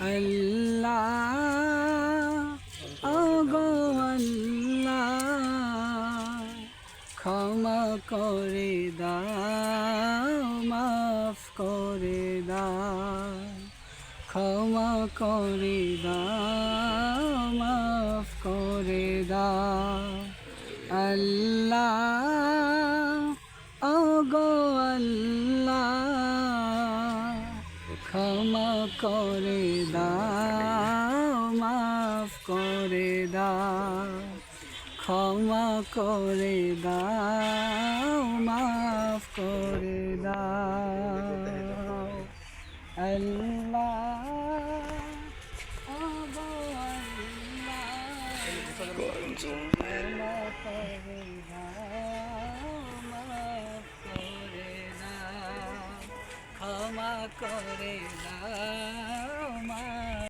আল্লাহ ও গো আল্লাহ, ক্ষমা করে দাও, মাফ করে দাও, ক্ষমা করে দাও, মাফ করে দাও, আল্লাহ। ক্ষমা করে দাও মাফ করে দাও ক্ষমা করে দাও মাফ করে দাও আল্লাহ করে দাও করে দাও